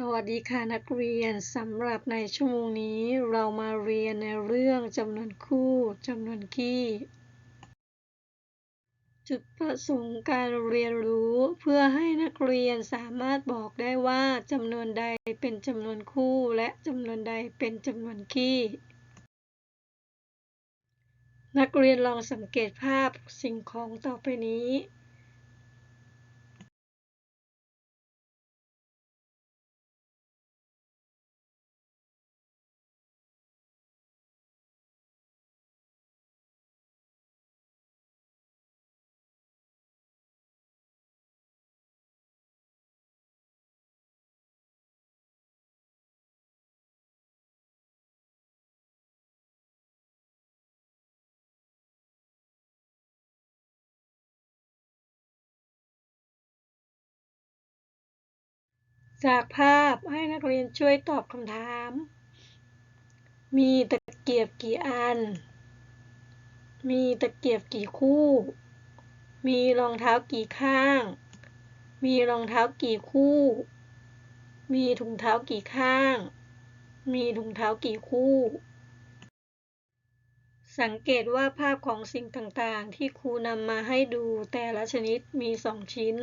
สวัสดีค่ะนักเรียนสำหรับในชั่วโมงนี้เรามาเรียนในเรื่องจำนวนคู่จำนวนคี่ จุดประสงค์การเรียนรู้เพื่อให้นักเรียนสามารถบอกได้ว่าจำนวนใดเป็นจำนวนคู่และจำนวนใดเป็นจำนวนคี่ นักเรียนลองสังเกตภาพสิ่งของต่อไปนี้ จากภาพให้นักเรียนช่วยตอบคำถาม มีตะเกียบกี่อัน มีตะเกียบกี่คู่ มีรองเท้ากี่ข้าง มีรองเท้ากี่คู่ มีถุงเท้ากี่ข้าง มีถุงเท้ากี่คู่ สังเกตว่าภาพของสิ่งต่างๆ ที่ครูนำมาให้ดูแต่ละชนิดมีสองชิ้น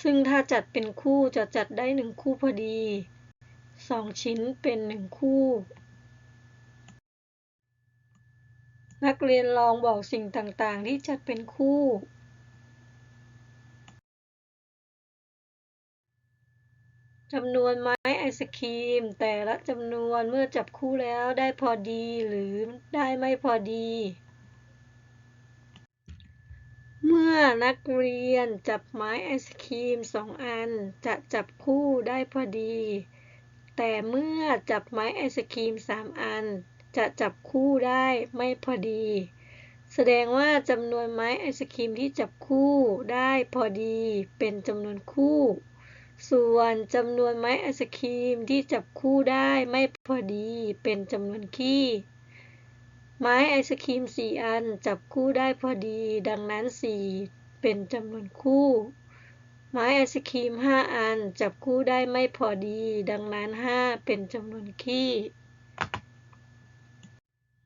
ซึ่งถ้าจัดเป็นคู่จะจัดได้หนึ่งคู่พอดี สองชิ้นเป็นหนึ่งคู่ นักเรียนลองบอกสิ่งต่างๆ ที่จัดเป็นคู่ จำนวนไม้ไอศครีม แต่ละจำนวนเมื่อจับคู่แล้วได้พอดีหรือได้ไม่พอดี เมื่อนักเรียนจับไม้ไอศครีมสองอันจะจับคู่ได้พอดี แต่เมื่อจับไม้ไอศครีมสามอัน จะจับคู่ได้ไม่พอดี แสดงว่าจำนวนไม้ไอศครีมที่จับคู่ได้พอดีเป็นจำนวนคู่ ส่วนจำนวนไม้ไอศครีมที่จับคู่ได้ไม่พอดีเป็นจำนวนคี่ ไม้ไอศครีมสี่อันจับคู่ได้พอดี ดังนั้นสี่เป็นจำนวนคู่ ไม้ไอศครีมห้าอันจับคู่ได้ไม่พอดี ดังนั้นห้าเป็นจำนวนคี่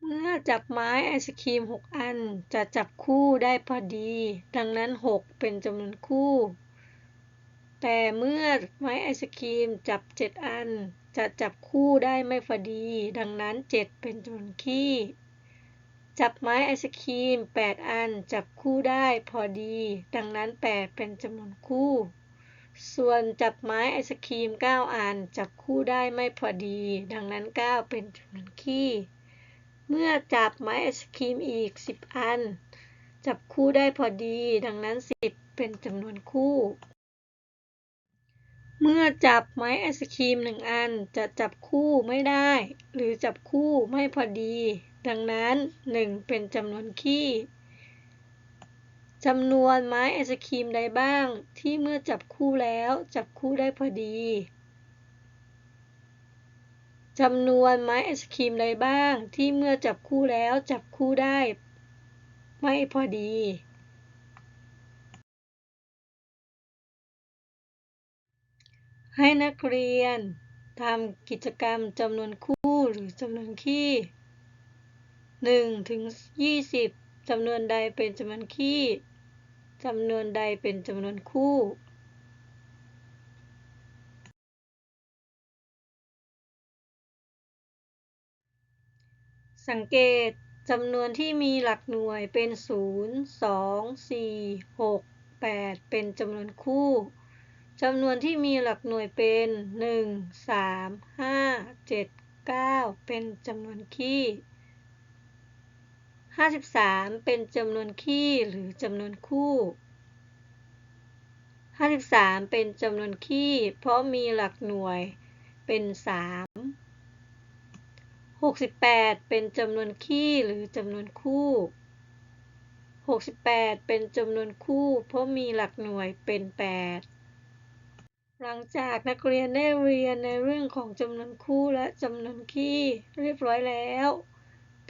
เมื่อจับไม้ไอศครีมหกอันจะจับคู่ได้พอดี ดังนั้นหกเป็นจำนวนคู่ แต่เมื่อไม้ไอศครีมจับเจ็ดอันจะจับคู่ได้ไม่พอดี ดังนั้นเจ็ดเป็นจำนวนคี่ จับไม้ไอศครีม 8 อัน จับคู่ได้พอดี ดังนั้น 8 เป็นจำนวนคู่ ส่วนจับไม้ไอศครีม 9 อัน จับคู่ได้ไม่พอดี ดังนั้น 9 เป็นจำนวนคี่ เมื่อจับไม้ไอศครีมอีก 10 อัน จับคู่ได้พอดี ดังนั้น 10 เป็นจำนวนคู่ เมื่อจับไม้ไอศครีม1อันจะจับคู่ไม่ได้ หรือจับคู่ไม่พอดี ดังนั้น 1 เป็นจำนวนคี่จำนวนไม้ไอศครีมใดบ้าง ที่เมื่อจับคู่แล้วจับคู่ได้พอดีจำนวนไม้ไอศครีมใดบ้าง ที่เมื่อจับคู่แล้วจับคู่ได้ ไม่พอดีให้นักเรียนทำกิจกรรมจำนวนคู่หรือจำนวนขี้ คี่1ถึง20จำนวนใดเป็นจำนวนคี่จำนวนใดเป็นจำนวนคู่สังเกตจำนวนที่มีหลักหน่วยเป็น 0 2 4 6 8 เป็นจำนวนคู่จำนวนที่มีหลักหน่วยเป็น 1 3 5 7 9 เป็นจำนวนคี่ 53 เป็นจำนวนคี่หรือจำนวนคู่ 53 เป็นจำนวนคี่ เพราะมีหลักหน่วยเป็น 3 68 เป็นจำนวนคี่หรือจำนวนคู่ 68 เป็นจำนวนคู่ เพราะมีหลักหน่วยเป็น 8หลังจากนักเรียนได้เรียนในเรื่องของจำนวนคู่และจำนวนคี่เรียบร้อยแล้ว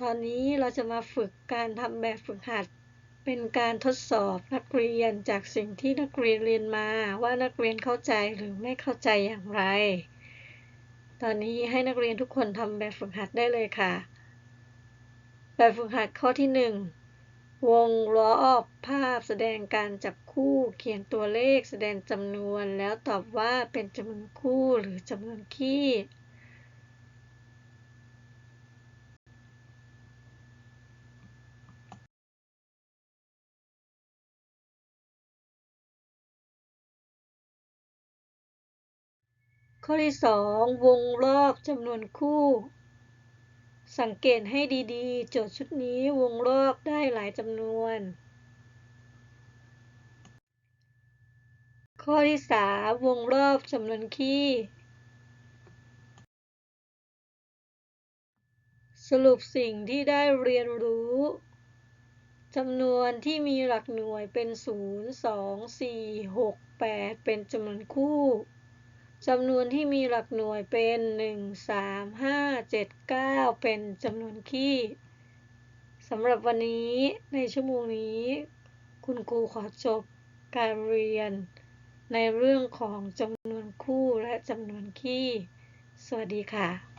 ตอนนี้เราจะมาฝึกการทำแบบฝึกหัด เป็นการทดสอบนักเรียนจากสิ่งที่นักเรียนเรียนมาว่านักเรียนเข้าใจหรือไม่เข้าใจอย่างไร ตอนนี้ให้นักเรียนทุกคนทำแบบฝึกหัดได้เลยค่ะ แบบฝึกหัดข้อที่ 1 วงล้ออภาพแสดงการจับคู่เขียนตัวเลขแสดงจำนวนแล้วตอบว่าเป็นจำนวนคู่หรือจำนวนคี่ ข้อที่2วงรอบจำนวนคู่ สังเกตให้ดีๆ โจทย์ชุดนี้วงรอบได้หลายจำนวน ข้อที่3วงรอบจำนวนคี่ สรุปสิ่งที่ได้เรียนรู้จำนวนที่มีหลักหน่วยเป็น 0 2 4 6 8 เป็นจำนวนคู่ จำนวนที่มีหลักหน่วยเป็น1 3 5 7 9เป็นจำนวนคี่สำหรับวันนี้ในชั่วโมงนี้ คุณครูขอจบการเรียน ในเรื่องของจำนวนคู่และจำนวนคี่สวัสดีค่ะ